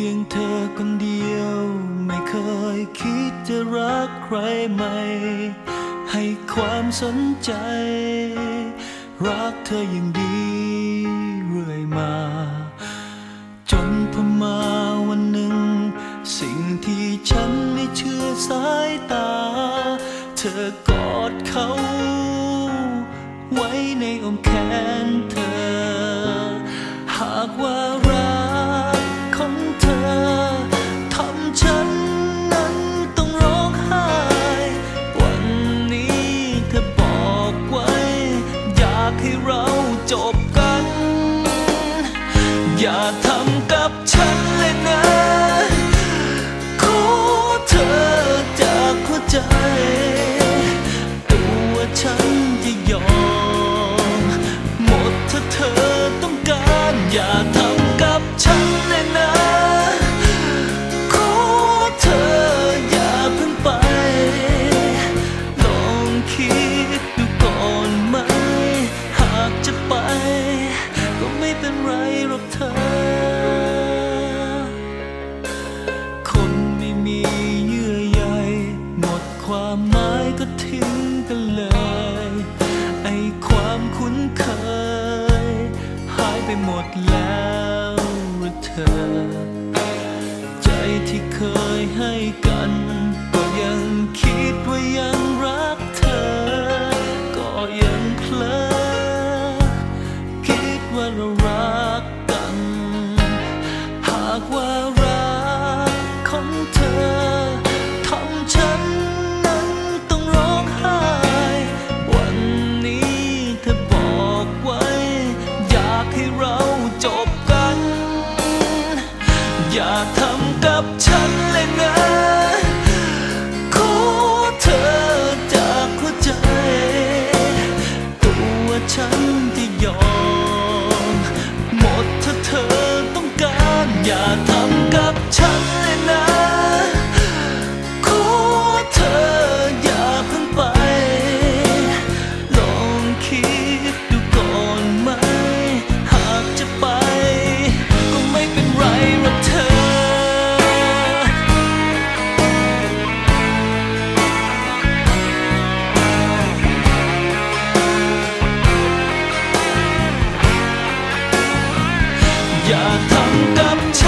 เพียงเธอคนเดียว ไม่เคยคิดจะรักใครใหม่ ให้ความสนใจ รักเธออย่างดีเรื่อยมา จนพอมาวันหนึ่ง สิ่งที่ฉันไม่เชื่อสายตา เธอกอดเขา ไว้ในอ้อมแขนเธอ หากว่า กับฉันเลยนะ ขอเธอจากหัวใจ ตัวฉันจะยอม หมดถ้าเธอต้องการอย่าทำกับฉันเลยนะ ความหมายก็ทิ้งกันเลย ไอความคุ้นเคย หายไปหมดแล้วหรือเธอ ใจที่เคยให้กัน ก็ยังคิดว่ายังรักเธอ ก็ยัง ทำกับฉันเลยนะ ขอเธอจากหัวใจ ตัวฉันจะยอม หมดถ้าเธอต้องการ อย่าทำกับฉันเลยนะ อย่าทำกับฉัน